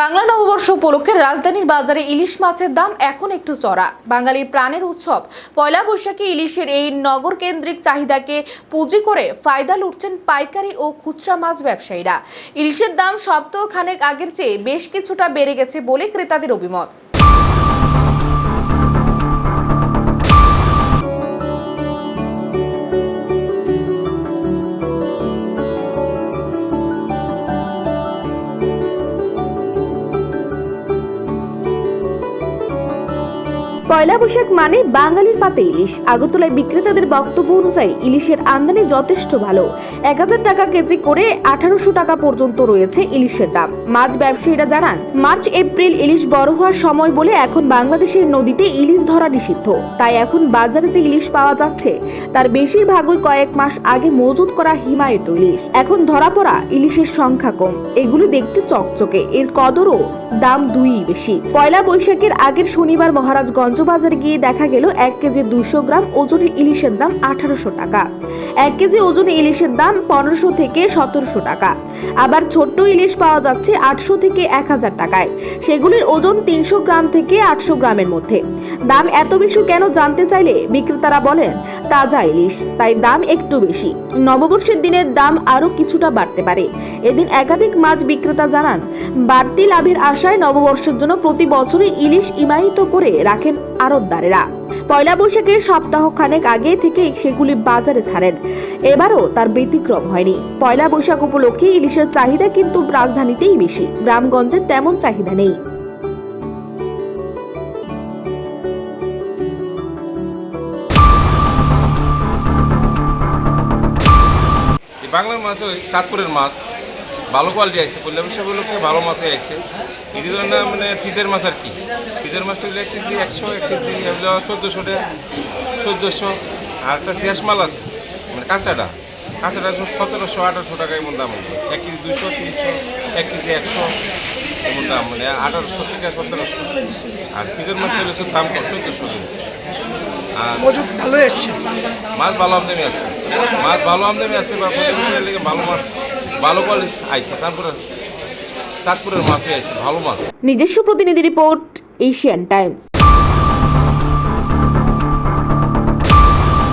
বাংলা নববর্ষ উপলক্ষে রাজধানীর বাজারে ইলিশ মাছের দাম এখন একটু চড়া। বাঙালির প্রাণের উৎসব। পয়লা বৈশাখে ইলিশের এই নগর কেন্দ্রিক চাহিদাকে পুঁজি করে ফায়দা লুটছেন পাইকারি ও খুচরা মাছ ব্যবসায়ীরা। ইলিশের দাম সপ্তাহ খানেক আগের চেয়ে বেশ কিছুটা বেড়ে গেছে বলে ক্রেতাদের অভিমত। পয়লা বৈশাখ মানে বাঙালির পাতে ইলিশ। আগরতলায় বিক্রেতাদের বক্তব্য অনুযায়ী ইলিশের আমদানি যথেষ্ট ভালো। এক হাজার টাকা কেজি করে আঠারোশো টাকা পর্যন্ত রয়েছে ইলিশের দাম। মাছ ব্যবসায়ীরা জানান, মার্চ, এপ্রিল ইলিশ বড় হওয়ার সময় বলে এখন বাংলাদেশের নদীতে ইলিশ ধরা নিষিদ্ধ। তাই এখন বাজারে যে ইলিশ পাওয়া যাচ্ছে, তার বেশিরভাগই কয়েক মাস আগে মজুত করা হিমায়িত ইলিশ। এখন ধরা পড়া ইলিশের সংখ্যা কম। এগুলো দেখতে চকচকে। এর কদরও দাম দুই বেশি। পয়লা বৈশাখের আগের শনিবার মহারাজগঞ্জ বাজারে গিয়ে দেখা গেল এক কেজি দুশো গ্রাম ওজনের ইলিশের দাম আঠারোশো টাকা। এক কেজি ওজন ইলিশের দাম পনেরোশো থেকে সতেরোশো টাকা। আবার ছোট্ট ইলিশ পাওয়া যাচ্ছে আটশো থেকে এক হাজার টাকায়। সেগুলির ওজন তিনশো গ্রাম থেকে আটশো গ্রামের মধ্যে। দাম এত বেশি কেন জানতে চাইলে বিক্রেতারা বলেন, তাজা ইলিশ, তাই দাম একটু বেশি। নববর্ষের দিনের দাম আরও কিছুটা বাড়তে পারে। এদিন একাধিক মাছ বিক্রেতা জানান বাড়তি লাভের আশায় নববর্ষের জন্য প্রতি বছরই ইলিশ ইমায়িত করে রাখেন আড়তদারেরা। পয়লা বৈশাখের সপ্তাহ খানেক আগে থেকে সেগুলি বাজারে ছাড়েন। এবারও তার ব্যতিক্রম হয়নি। পয়লা বৈশাখ উপলক্ষে ইলিশের চাহিদা কিন্তু রাজধানীতেই বেশি। গ্রামগঞ্জে তেমন চাহিদা নেই। বাংলার মাছ ওই চাঁদপুরের মাছ। ভালো কোয়ালিটি আছে পল্লা বিষয়গুলোকে ভালো মাছই আছে এটি ধরেন না মানে ফিজের মাছ আর কি। ফিজের মাছটা এক কেজি একশো এক কেজি চোদ্দোশো টাকা চোদ্দোশো। আর একটা ফ্রেশ মাল আছে মানে কাঁচাটা কাঁচাটা সতেরোশো আঠারোশো টাকা এমন দাম এক কেজি দুশো তিনশো এক কেজি একশো এমন দাম মানে আঠারোশো থেকে সতেরোশো। আর ফিজের মাছটা হচ্ছে দাম কম চোদ্দোশো টাকা আর ভালো এসছে মাছ ভালো আমদানি আছে মাছ ভালো আমদানি আছে বা ভালো মাছ ভালো কোয়ালিটি আইসা চাঁদপুরের চাঁদপুরের মাছই আইসা ভালো মাছ। নিজস্ব প্রতিনিধি রিপোর্ট এশিয়ান টাইমস।